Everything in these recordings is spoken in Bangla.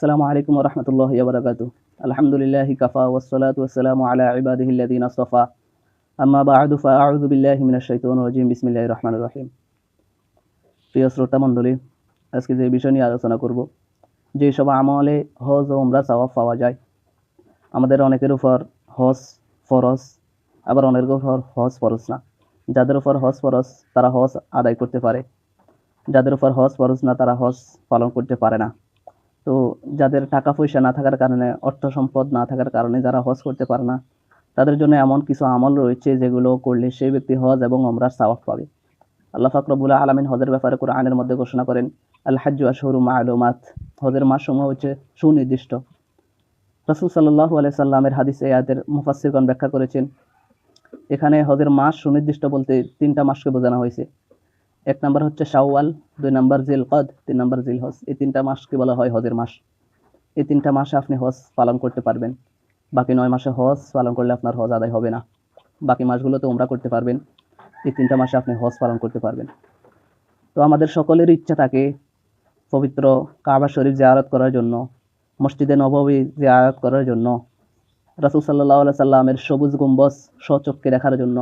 আসসালামু আলাইকুম রহমতুল্লাহ বরকাত আলহামদুলিল্লাহ কাফা ওসলাত ওসালাম আলা ইবাদিহিল্লাদিন আসফা আম্মা বাদু, ফাআউযু বিল্লাহি মিনাশ শাইতানির রাজিম। বিসমিল্লাহির রহমানির রহিম। প্রিয় শ্রোতা মণ্ডলী, আজকে যে বিষয় নিয়ে আলোচনা করব, যে সব আমলে হজ ও উমরা সওয়াব পাওয়া যায়, আমাদের অনেকের উপর হজ ফরজ, আবার অনেকের উপর হজ ফরজ না। যাদের উপর হজ ফরজ, তারা হজ আদায় করতে পারে। যাদের উপর হজ ফরজ না, তারা হজ পালন করতে পারে না। তো যাদের টাকা পয়সা না থাকার কারণে অর্থ সম্পদ না থাকার কারণে যারা হজ করতে পারে না, তাদের জন্য এমন কিছু আমল রয়েছে যেগুলো করলে সেই ব্যক্তি হজ এবং ওমরার সাওয়াব পাবে। আল্লাহ ফাকরবুল্লাহ আলমিন হজের ব্যাপারে কোরআনের মধ্যে ঘোষণা করেন আল হাজ্জু আশহরু মালুমাত। হজের মাস সমূহ হচ্ছে সুনির্দিষ্ট। রসুল সাল্লাহ আলাই সাল্লামের হাদিস আয়াতের মুফাসিরগণ ব্যাখ্যা করেছেন, এখানে হজের মাস সুনির্দিষ্ট বলতে তিনটা মাসকে বোঝানো হয়েছে। এক নাম্বার হচ্ছে শাওয়াল, দুই নাম্বার জিল কদ তিন নাম্বার জিল হজ এই তিনটা মাসকে বলা হয় হজের মাস? এই তিনটা মাসে আপনি হজ পালন করতে পারবেন। বাকি নয় মাসে হজ পালন করলে আপনার হজ আদায় হবে না। বাকি মাসগুলোতে উমরা করতে পারবেন। এই তিনটা মাসে আপনি হজ পালন করতে পারবেন। তো আমাদের সকলের ইচ্ছা থাকে পবিত্র কাবা শরীফ জিয়ারত করার জন্য, মসজিদে নববী জিয়ারত করার জন্য, রাসুল সাল্লাহ সাল্লামের সবুজ গম্বজ স্বচক্ষে দেখার জন্য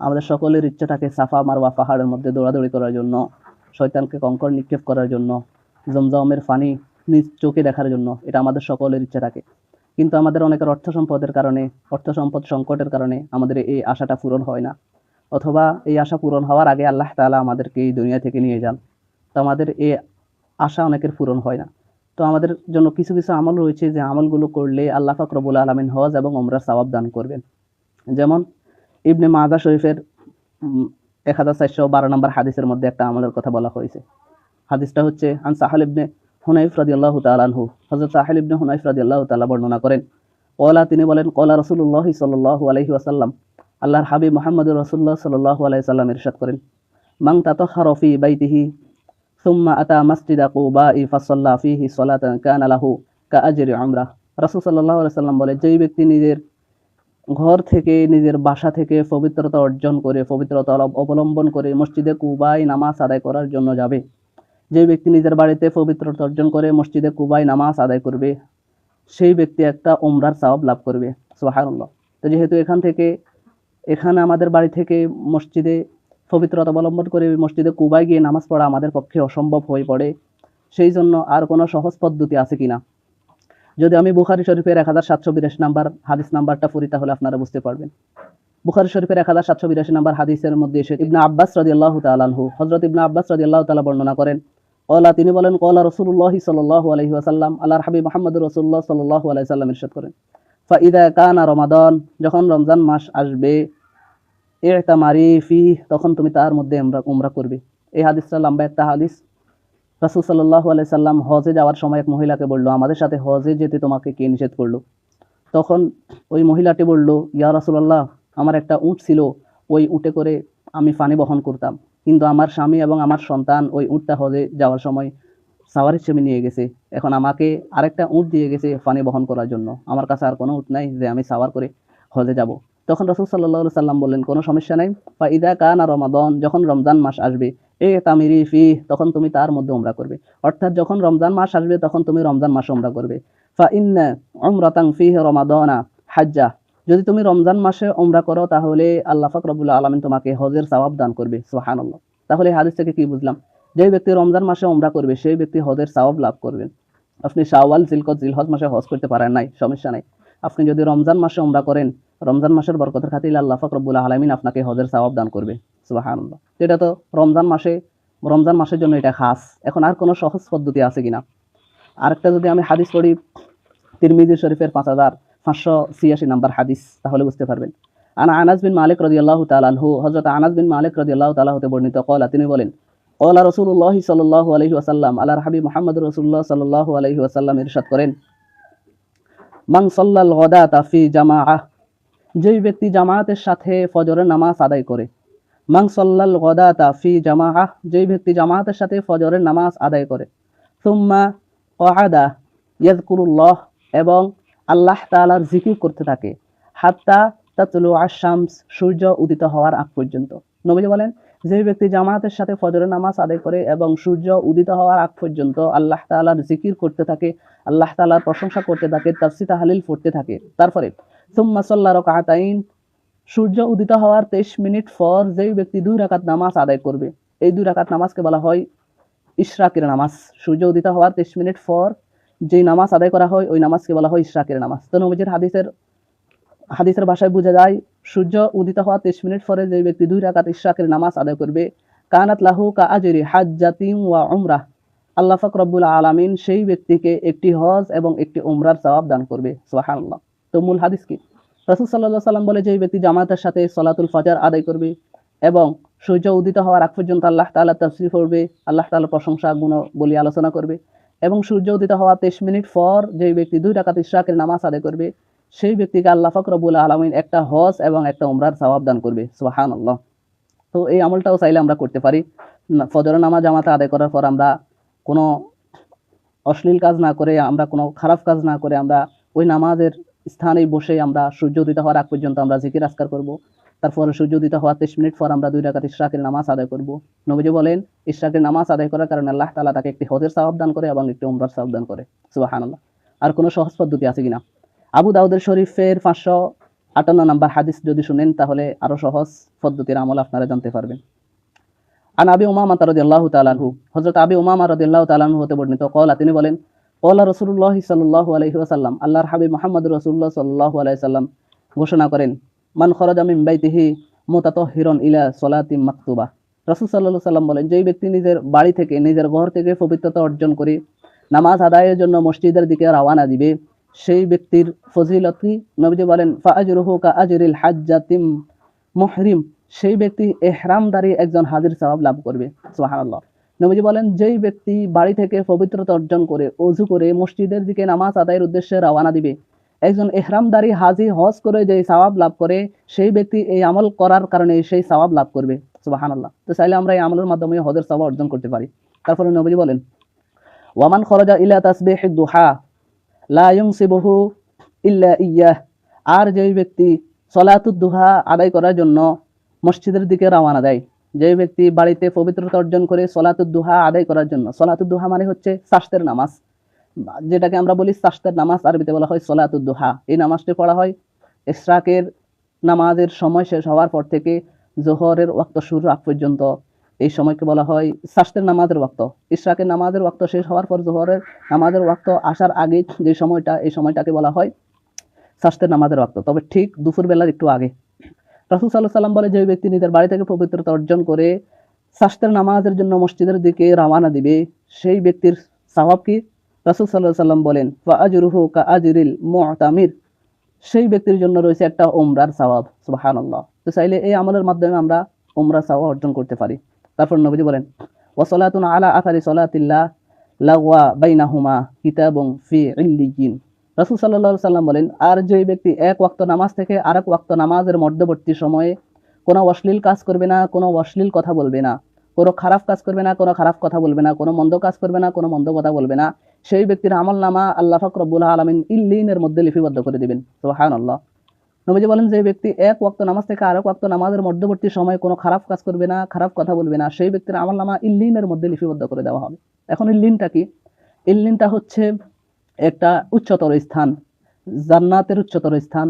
আমাদের সকলের ইচ্ছা থাকে সাফা মারওয়া পাহাড়ের মধ্যে দৌড়াদৌড়ি করার জন্য, শয়তানকে কঙ্কর নিক্ষেপ করার জন্য, জমজমের পানি নিজ চোখে দেখার জন্য, এটা আমাদের সকলের ইচ্ছা থাকে। কিন্তু আমাদের অনেকের অর্থ সম্পদের কারণে, অর্থ সম্পদ সংকটের কারণে আমাদের এই আশাটা পূরণ হয় না। অথবা এই আশা পূরণ হওয়ার আগে আল্লাহ তাআলা আমাদেরকে এই দুনিয়া থেকে নিয়ে যান। তো আমাদের এই আশা অনেকের পূরণ হয় না। তো আমাদের জন্য কিছু কিছু আমল রয়েছে যে আমলগুলো করলে আল্লাহ ফাকরবুল আলমিন হজ এবং ওমরা সওয়াব দান করবেন। যেমন ইবনে মাজা শরীফের এক হাজার চারশো বারো নম্বর হাদিসের মধ্যে একটা আমলের কথা বলা হয়েছে। হাদিসটা হচ্ছে, আন সাহাল ইবনে হুনাইফ রাদি আল্লাহ তালানহু হজরত সাহেল ইবনে হুনাইফ রাদি আল্লাহ তালা বর্ণনা করেন কলা তিনি বলেন কলা রসুল্লাহ সাল্লাহ আলহি আসাল্লাম আল্লাহর হাবিব মোহাম্মদ রসুল্লাহ সাল্লাহ আলাই সাল্লাম ইরশাদ করেন মাং তাত হরফি বাইতিহি, সুম্মা আতা মসজিদা কুবা ই ফাসল্লা ফিহি সলাত কান আলাহু কা আজরি আমরা রসুল সাল্লাহ আলাই সাল্লাম বলে যেই ব্যক্তি নিজের ঘর থেকে, নিজের বাসা থেকে পবিত্রতা অর্জন করে, পবিত্রতা অবলম্বন করে মসজিদে কুবাই নামাজ আদায় করার জন্য যাবে। যে ব্যক্তি নিজের বাড়িতে পবিত্রতা অর্জন করে মসজিদে কুবাই নামাজ আদায় করবে, সেই ব্যক্তি একটা ওমরার সওয়াব লাভ করবে। সোহানুল্লাহ তো যেহেতু এখান থেকে, এখানে আমাদের বাড়ি থেকে মসজিদে পবিত্রতা অবলম্বন করে মসজিদে কুবাই গিয়ে নামাজ পড়া আমাদের পক্ষে অসম্ভব হয়ে পড়ে। সেই জন্য আর কোনো সহজ পদ্ধতি আছে কিনা? যদি আমি বুখারি শরীফের এক হাজার সাতশো বিরাশি নাম্বার হাদিস নাম্বারটা পড়ি, তাহলে আপনারা বুঝতে পারবেন। বুখারি শরীফের এক হাজার সাতশো বিরাশি নাম্বার হাদিসের মধ্যে এসে ইবনা আব্বাস রাজি আল্লাহ তালাহু হজরত ইবনা আব্বাস রাজি আল্লাহ তালা বর্ণনা করেন কলা তিনি বলেন কলা রসুল্লাহ সাল্লাহ আলহি আসাল্লাম আল্লাহ হাবি মোহাম্মদ রসুল্লাহ সাল্লাহ আলাই সাল্লাম ইরশাদ করেন, ফাইদা কানা রমাদন যখন রমজান মাস আসবে এটা মারি ফি তখন তুমি তার মধ্যে উমরা করবে। এই হাদিসটা লম্বা একটা হাদিস। রাসুল সাল্লাহ আলাই সাল্লাম হজে যাওয়ার সময় এক মহিলাকে বলল, আমাদের সাথে হজে যেতে তোমাকে কে নিষেধ করল? তখন ওই মহিলাটি বলল, ইয়া রাসুলাল্লাহ, আমার একটা উঁট ছিল, ওই উঁটে করে আমি ফানি বহন করতাম। কিন্তু আমার স্বামী এবং আমার সন্তান ওই উঁটটা হজে যাওয়ার সময় সাওয়ার হিসেবে নিয়ে গেছে। এখন আমাকে আরেকটা উঁট দিয়ে গেছে ফানি বহন করার জন্য। আমার কাছে আর কোনো উঁট নাই যে আমি সাওয়ার করে হজে যাব। তখন রসুল সাল্লাহ সাল্লাম বললেন, কোনো সমস্যা নাই। বা ইদা কান আর রমাদন, যখন রমজান মাস আসবে এ তামিরি, ফি, তখন তুমি তার মধ্যে উমরা করবে। অর্থাৎ যখন রমজান মাস আসবে, তখন তুমি রমজান মাসে উমরা করবে। ফা ইন্না উমরাতাং ফি রমাদনা হাজ্জা। যদি তুমি রমজান মাসে উমরা করো, তাহলে আল্লাহ ফাকরবুল্লাহ আলমিন তোমাকে হজের সওয়াব দান করবে। সোহান আল্লাহ তাহলে হাদিস থেকে কি বুঝলাম? যে ব্যক্তি রমজান মাসে উমরা করবে, সেই ব্যক্তি হজের সওয়াব লাভ করবেন আপনি শাওয়াল, জিলকত, জিলহজ মাসে হজ করতে পারেন নাই, সমস্যা নাই। আপনি যদি রমজান মাসে উমরা করেন, রমজান মাসের বরকতের খাতির আল্লাহ ফাকরবুল্লাহ আলমিন আপনাকে হজের সওয়াব দান করবে। সুবাহান এটা তো রমজান মাসে, রমজান মাসের জন্য এটা খাস। এখন আর কোনো সহজ পদ্ধতি আছে কিনা? আরেকটা যদি আমি হাদিস পড়ি, তিরমিজি শরীফের পাঁচ হাজার পাঁচশো ছিয়াশি নাম্বার হাদিস, তাহলে বুঝতে পারবেন। আনা আনাস বিন মালিক রদি আল্লাহ তালাহু হজরত আনাস বিন মালিক রদি আল্লাহ তালাহতে বর্ণিত কলা তিনি বলেন কলা রসুল্লাহ সাল্লাহ আলহি আসাল্লাম আল্লাহ হাবি মোহাম্মদ রসুল্লাহ সাল্লাহ আলহি আসাল্লাম ইরশাদ করেন মাং সাল্লাল গদা তাফি জামা আহ যেই ব্যক্তি জামায়াতের সাথে ফজরের নামাজ আদায় করে মাং সাল্লাল গদা তাফি জামা যেই ব্যক্তি জামায়াতের সাথে ফজরের নামাজ আদায় করে। সুম্মা কহাদা ইয়াদকুরুল্লাহ এবং আল্লাহ তালার জিকির করতে থাকে। হাত্তা তাতলু আশামস সূর্য উদিত হওয়ার আগ পর্যন্ত। নবীজি বলেন যে ব্যক্তি জামাতের সাথে ফজরের নামাজ আদায় করে এবং সূর্য উদিত হওয়ার আগ পর্যন্ত আল্লাহ তাআলার জিকির করতে থাকে, আল্লাহ তালার প্রশংসা করতে থাকে, তাফসির তাহলিল পড়তে থাকে। তারপরে, সুম্মা সাল্লা রাকাতাইন সূর্য উদিত হওয়ার তেইশ মিনিট পর যেই ব্যক্তি দুই রাকাত নামাজ আদায় করবে, এই দুই রাকাত নামাজকে বলা হয় ইশরাকের নামাজ। সূর্য উদিত হওয়ার তেইশ মিনিট পর যেই নামাজ আদায় করা হয়, ওই নামাজকে বলা হয় ইশরাকের নামাজ। তো নবীজির হাদিসের হাদিসের ভাষায় বোঝা যায়, সূর্য উদিত হওয়ার তেইশ মিনিট পরে যে ব্যক্তি দুই রাকাত ইশরাকের নামাজ আদায় করবে, কানাত লাহু কা আজরি হাজ্জাতিন ওয়া উমরাহ। আল্লাহ ফাক রব্বুল আলামিন সেই ব্যক্তিকে একটি হজ এবং একটি উমরার সওয়াব দান করবে। সুবহানাল্লাহ। তো মূল হাদিস কি? রাসূল আলাইহি সাল্লাম বলে, যে ব্যক্তি জামাতের সাথে সলাতুল ফজর আদায় করবে এবং সূর্য উদিত হওয়ার আগ পর্যন্ত আল্লাহ তাআলা তাফসীর করবে আল্লাহ তাআলার প্রশংসা গুণ বলি আলোচনা করবে এবং সূর্য উদিত হওয়ার তেইশ মিনিট পর যে ব্যক্তি দুই রাকাত ইশরাকের নামাজ আদায় করবে, সেই ব্যক্তিকে আল্লাহ ফাক রব্বুল আলামিন একটা হজ এবং একটা উমরার সওয়াব দান করবে। সোহান আল্লাহ তো এই আমলটাও চাইলে আমরা করতে পারি। ফজর নামাজ জামাতে আদায় করার পর আমরা কোনো অশ্লীল কাজ না করে, আমরা কোনো খারাপ কাজ না করে আমরা ওই নামাজের স্থানে বসে আমরা সূর্য উদিত হওয়ার আগ পর্যন্ত আমরা জিকির আসকার করব। তারপর সূর্য উদিত হওয়ার তেইশ মিনিট পর আমরা দুই রাকাত ইশরাকের নামাজ আদায় করব। নবীজি বলেন, ইশরাকের নামাজ আদায় করার কারণে আল্লাহ তাআলা তাকে একটি হজের সওয়াব দান করে এবং একটি উমরার সওয়াব দান করে। সুবহানাল্লাহ। আর কোনো সহজ পদ্ধতি আছে কিনা? আবু দাউদের শরীফের পাঁচশো আটান্ন নাম্বার হাদিস যদি শুনেন, তাহলে আরও সহজ পদ্ধতির আমল আপনারা জানতে পারবেন। আন আবি উমামা রাদিয়াল্লাহু আল্লাহ আনহু, হযরত আবি উমামা রাদিয়াল্লাহু আল্লাহ আনহু হতে বর্ণিত, কলা, তিনি বলেন কলা রাসূলুল্লাহ সাল্লাল্লাহু আলাইহি ওয়াসাল্লাম, আল্লাহর হাবিব মুহাম্মদ রাসূলুল্লাহ সাল্লাল্লাহু আলাইহি সাল্লাম ঘোষণা করেন, মান খরাজা মিন বাইতিহি মুতাতাহহিরান ইলা সলাতিন মাকতুবা। রাসূল আলাইহি সাল্লাম বলেন, যেই ব্যক্তি নিজের বাড়ি থেকে, নিজের ঘর থেকে পবিত্রতা অর্জন করে নামাজ আদায়ের জন্য মসজিদের দিকে রওনা দিবে, সেই ব্যক্তির ফজিলতি নবীজি বলেন ফাআজরুহু কা আজরিল হাজ্জাতিম মুহরিম। সেই ব্যক্তি এহরামদারি একজন হাজির সওয়াব লাভ করবে। সুবহানাল্লাহ। নবীজি বলেন, যেই ব্যক্তি বাড়ি থেকে পবিত্রতা অর্জন করে, অজু করে, মসজিদের দিকে নামাজ আদায়ের উদ্দেশ্যে রওনা দিবে। একজন এহরামদারি হাজি হজ করে যেই সওয়াব লাভ করে, সেই ব্যক্তি এই আমল করার কারণে সেই সওয়াব লাভ করবে। সুবহানাল্লাহ। তো চাইলে আমরা এই আমলের মাধ্যমে হজের সওয়াব অর্জন করতে পারি। তারপরে নবীজি বলেন, ওয়ামান খরজা ইলা তাসবিহ দুহা, লা ইউনসিবহু ইল্লা ইয়াহ। আর যেই ব্যক্তি সলাতুদ দুহা আদায় করার জন্য মসজিদের দিকে রওনা দেয় যে ব্যক্তি বাড়িতে পবিত্রতা অর্জন করে সলাতুদ দুহা আদায় করার জন্য সলাতুদ দুহা মানে হচ্ছে সাস্তের নামাজ। যেটাকে আমরা বলি সাস্তের নামাজ, আরবিতে বলা হয় সলাতুদ দুহা এই নামাজটি পড়া হয় ইশরাকের নামাজের সময় শেষ হওয়ার পর থেকে জোহরের ওয়াক্ত শুরু আগ পর্যন্ত। এই সময়কে বলা হয় সাস্তের নামাজের ওয়াক্ত। ইশরাকের নামাজের ওয়াক্ত শেষ হওয়ার পর জোহরের নামাজের ওয়াক্ত আসার আগে যে সময়টা, এই সময়টাকে বলা হয় সাস্তের নামাজের ওয়াক্ত। তবে ঠিক দুপুর বেলার একটু আগে। রাসুল সাল্লাহ সাল্লাম বলে, যে ব্যক্তি নিজের বাড়ি থেকে পবিত্রতা অর্জন করে সাস্তের নামাজের জন্য মসজিদের দিকে রওনা দিবে, সেই ব্যক্তির স্বভাব কি? রাসুল সাল্লাহ সাল্লাম বলেন আজরুহু কা আজরিল মুতামির। সেই ব্যক্তির জন্য রয়েছে একটা ওমরার সওয়াব সুবহানাল্লাহ। তো চাইলে এই আমলের মাধ্যমে আমরা ওমরার সওয়াব অর্জন করতে পারি। তারপর নবীজি বলেন ওয়াসালাতুন আলা আথারি সলাতিল্লাহ লাগওয়া বাইনাহুমা কিতাবুন ফি ইল্লিয়িন রাসূল আলাইহি সাল্লাম বলেন, আর যে ব্যক্তি এক ওয়াক্ত নামাজ থেকে আরেক ওয়াক্ত নামাজের মধ্যবর্তী সময়ে কোনো অশ্লীল কাজ করবে না, কোনো অশ্লীল কথা বলবে না, কোনো খারাপ কাজ করবে না, কোনো খারাপ কথা বলবে না, কোনো মন্দ কাজ করবে না, কোনো মন্দ কথা বলবে না, সেই ব্যক্তির আমল নামা আল্লাহ ফাক আলমিন ইল্লিনের মধ্যে লিপিবদ্ধ করে দেবেন। দিবেন সুবহানাল্লাহ। নবীজি বলেন, যে ব্যক্তি এক ওয়াক্ত নামাজ থেকে আরেক ওয়াক্ত নামাজের মধ্যবর্তী সময়ে কোনো খারাপ কাজ করবে না, খারাপ কথা বলবে না, সেই ব্যক্তির আমল নামা ইল্লিনের মধ্যে লিপিবদ্ধ করে দেওয়া হবে। এখন ইল্লিনটা কি? ইল্লিনটা হচ্ছে একটা উচ্চতর স্থান, জান্নাতের উচ্চতর স্থান,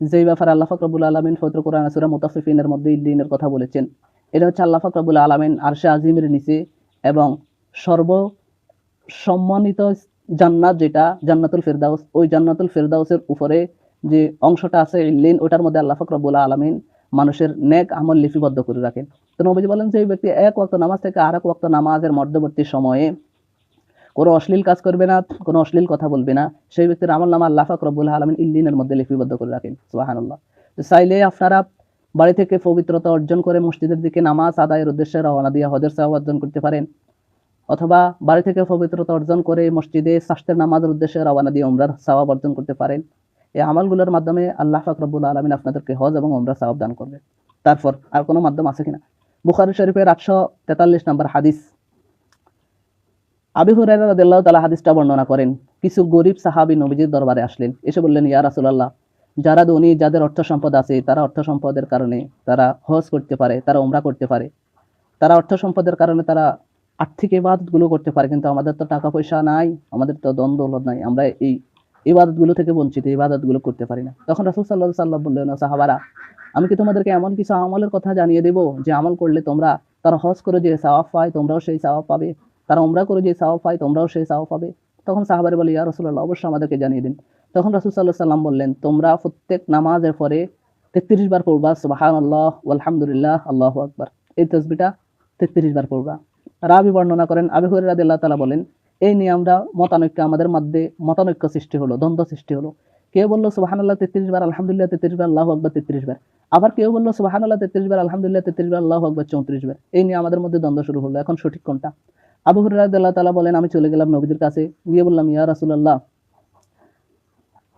যেই ব্যাপারে আল্লাহ ফাকরাবুল আলমিন ফতর কোরআন সুরা মুতাফিফিনের মধ্যে ইল্লিনের কথা বলেছেন। এটা হচ্ছে আল্লাহ ফাকরাবুল আলমিন আরশে আজিমের নিচে এবং সর্ব সম্মানিত জান্নাত যেটা জান্নাতুল ফেরদাউস, ওই জান্নাতুল ফেরদাউসের উপরে যে অংশটা আছে, ইল্লিন, ওটার মধ্যে আল্লাহ ফাকরাবুল আলমিন মানুষের নেক আমল লিপিবদ্ধ করে রাখেন। তো নবীজি বলেন যে এই ব্যক্তি এক ওয়াক্ত নামাজ থেকে আর এক ওয়াক্ত নামাজের মধ্যবর্তী সময়ে কোনো অশ্লীল কাজ করবে না, কোনো অশ্লীল কথা বলবে না। সেই ব্যক্তির আমল নামা আল্লাহ রব্বুল আলমিন ইল্লিনের মধ্যে লিপিবদ্ধ করে রাখেন, সুবাহানুল্লাহ। তো চাইলে আপনারা বাড়ি থেকে পবিত্রতা অর্জন করে মসজিদের দিকে নামাজ আদায়ের উদ্দেশ্যে রওনা দিয়ে হজের সাহাব অর্জন করতে পারেন, অথবা বাড়ি থেকে পবিত্রতা অর্জন করে মসজিদে স্বাস্থ্যের নামাজের উদ্দেশ্যে রওনা দিয়ে উমরার সাওয়াব অর্জন করতে পারেন। এই আমলগুলোর মাধ্যমে আল্লাহ ফাক রব্বুল আলমিন আপনাদেরকে হজ এবং উমরা সাওয়াব দান করবে। তারপর আর কোনো মাধ্যম আছে কিনা? বুখারি শরীফের আটশো তেতাল্লিশ নম্বর হাদিস। আবি রাদিয়াল্লাহু তাআলা হাদিসটা বর্ণনা করেন, কিছু গরিব সাহাবী নবীজির দরবারে আসলেন, এসে বললেন, ইয়া রাসূলুল্লাহ, যারা ধনী, যাদের অর্থ সম্পদ আছে, তারা অর্থ সম্পদের কারণে তারা হজ করতে পারে, তারা উমরা করতে পারে। তারা অর্থ সম্পদের কারণে তারা আর্থিক ইবাদতগুলো করতে পারে, কিন্তু আমাদের তো টাকা পয়সা নাই, আমাদের তো দ্বন্দ্ব নাই, আমরা এই ইবাদতগুলো থেকে বঞ্চিত ইবাদতগুলো করতে পারি না। তখন রাসূল সাল্লাল্লাহু আলাইহি সাল্লাম বললেন সাহাবারা, আমি কি তোমাদেরকে এমন কিছু আমলের কথা জানিয়ে দেবো, যে আমল করলে তোমরা তারা হজ করে যে সওয়াব পায়, তোমরাও সেই সওয়াব পাবে? তারা উমরা করে যে সওয়াব পায় তোমরাও সেই সওয়াব পাবে তখন সাহাবারে বলে, ইয়া রাসূলুল্লাহ, অবশ্যই আমাদেরকে জানিয়ে দিন। তখন রাসূল সাল্লাল্লাহু সাল্লাম বললেন, তোমরা প্রত্যেক নামাজের পরে তেত্রিশ বার পড়বা, সুবহানাল্লাহ আলহামদুলিল্লাহ আল্লাহু আকবার। এই তসবিটা তেত্রিশ বার পড়বা। রাবি বর্ণনা করেন, আবি হুরায়রা রাদিয়াল্লাহু তাআলা বলেন, এই নিয়ে আমরা মতানৈক্য, আমাদের মধ্যে মতানৈক্য সৃষ্টি হলো, দ্বন্দ্ব সৃষ্টি হলো। কেউ বলল সুবাহান আল্লাহ তেত্রিশ বার, আলহামদুলিল্লাহ, তেত্রিশ বার, আল্লাহু আকবার, তেত্রিশ বার। আবার কেউ বলল সুবাহান আল্লাহ তেত্রিশ বার, আলহামদুলিল্লাহ, তেত্রিশ বার, আল্লাহু আকবার, চৌত্রিশ বার। এই নিয়ে আমাদের মধ্যে দ্বন্দ্ব শুরু হলো। এখন সঠিক কোনটা? আবু হুরায়রা রাদিয়াল্লাহু তাআলা বলেন, আমি চলে গেলাম নবীদের কাছে। গিয়ে বললাম, ইয়া রাসূলুল্লাহ,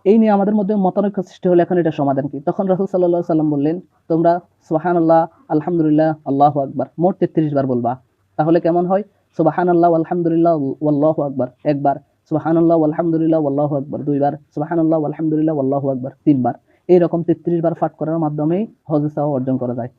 এই নিয়ে আমাদের মধ্যে মতানৈক্য সৃষ্টি হলো এখন এটা সমাধান কি? তখন রাসূল আলাইহি সাল্লাম বললেন, তোমরা সুবহানাল্লাহ, আলহামদুলিল্লাহ, আল্লাহু আকবার, মোট তেত্রিশ বার বলবা। তাহলে কেমন হয়? সুবহানাল্লাহ, আলহামদুলিল্লাহ ওয়াল্লাহু আকবার, একবার। সুবহানাল্লাহ, আলহামদুলিল্লাহ ওয়াল্লাহু আকবার, দুইবার। সুবহানাল্লাহ, আলহামদুলিল্লাহ ওয়াল্লাহু আকবার, তিনবার। এইরকম তেত্রিশ বার পাঠ করার মাধ্যমে হজ সওয়াব অর্জন করা যায়।